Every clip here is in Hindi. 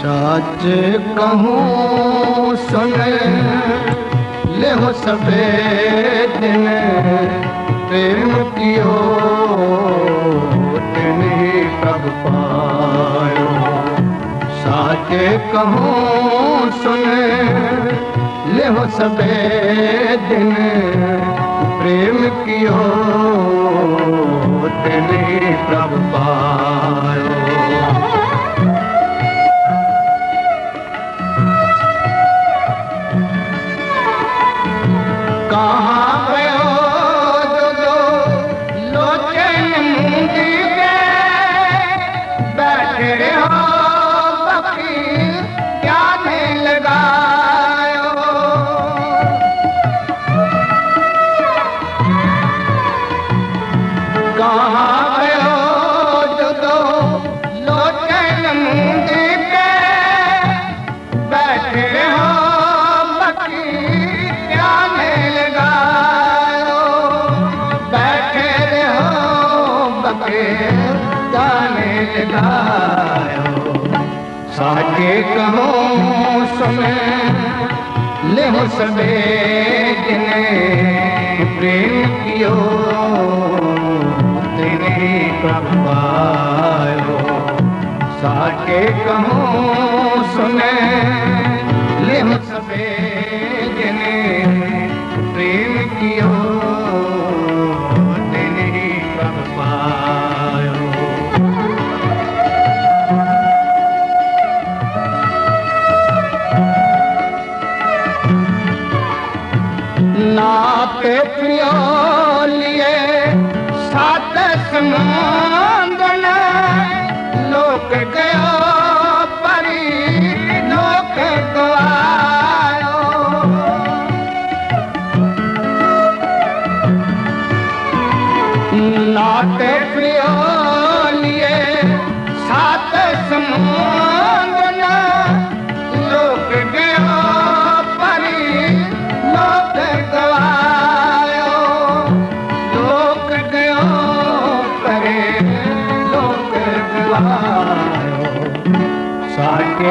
सच कहूँ सुन, ले हो सबे दिन प्रेम कियो दिन ही कब पायो। साचे कहूँ सुने, ले हो सबे दिन प्रेम कियो दिन ही प्रभ पायो। सुेमी दिने प्र साचे कहो समय लिहो सभे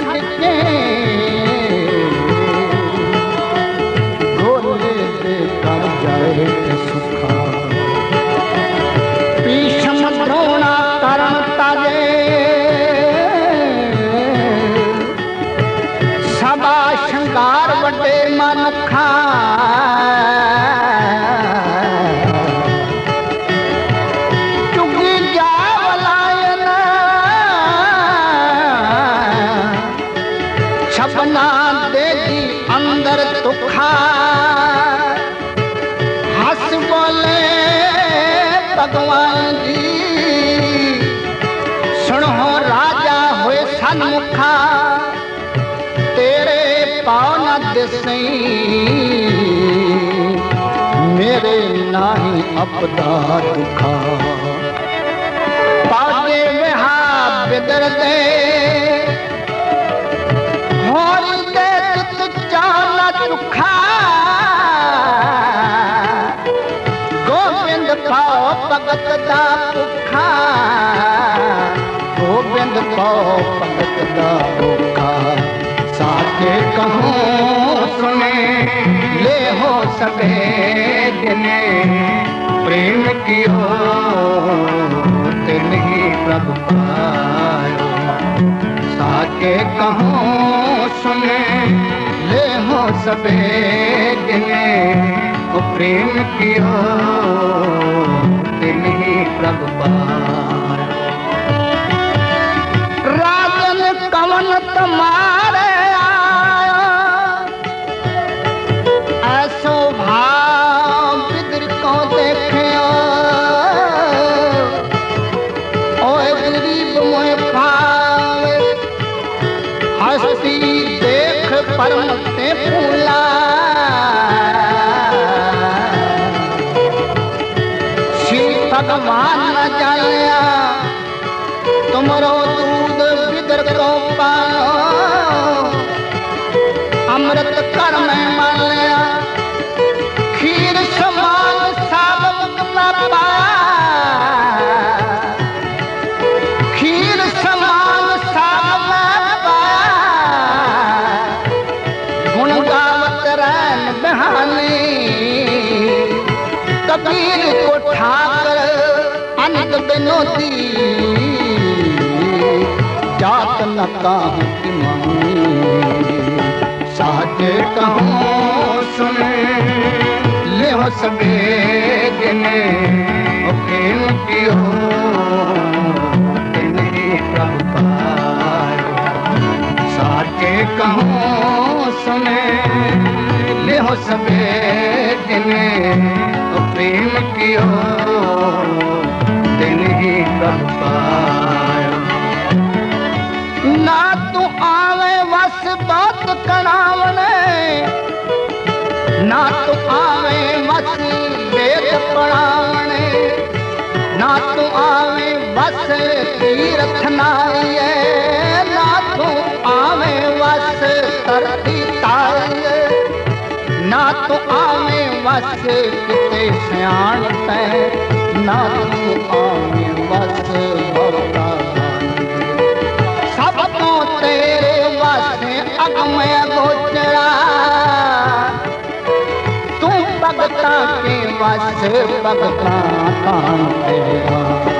ಮಾಡಿದ್ದೇ बना देगी अंदर दुखा हंस बोले भगवान जी, सुनो राजा हुए सनमुखा, तेरे पावन दिसई, मेरे नाही अपना दुखा। पागे में बिदर दे पगता पुखा। गोविंद पौ पगता पुखा। साके कहो सुने, ले हो सके दिने। प्रेम की हो नहीं प्रभु पायो। साके सुने, ले हो सके दिने। प्रेम की हो प्रभु राजन कवन तुम्हारे ऐसो भाव बिदर को ओए गरीब मोए हस्ती देख परम ते फूला अमृत कर में मालिया। खीर समान सावक न पाया खीर समान सावक पाया गुण गावत रैन बहाने। कबीर को ठाकर अनंत बिनोती जात न काहू की मानी। साज कहूँ सुने लेहो समेने उन पियो हो साज कहो सुने प्रेम की हो से तीरथ नाये नाथू आवे वस तरती ताये ना तो आवे वस किते सियाण तै ना आवे वस बवता सब तो तेरे वस अगमे गोचरा तू भगता के वस भगता कान तेरा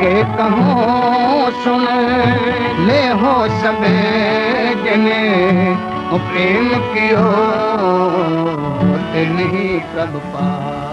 के कहो सुने। ले हो सबे जने प्रेम की हो नहीं प्रभु पा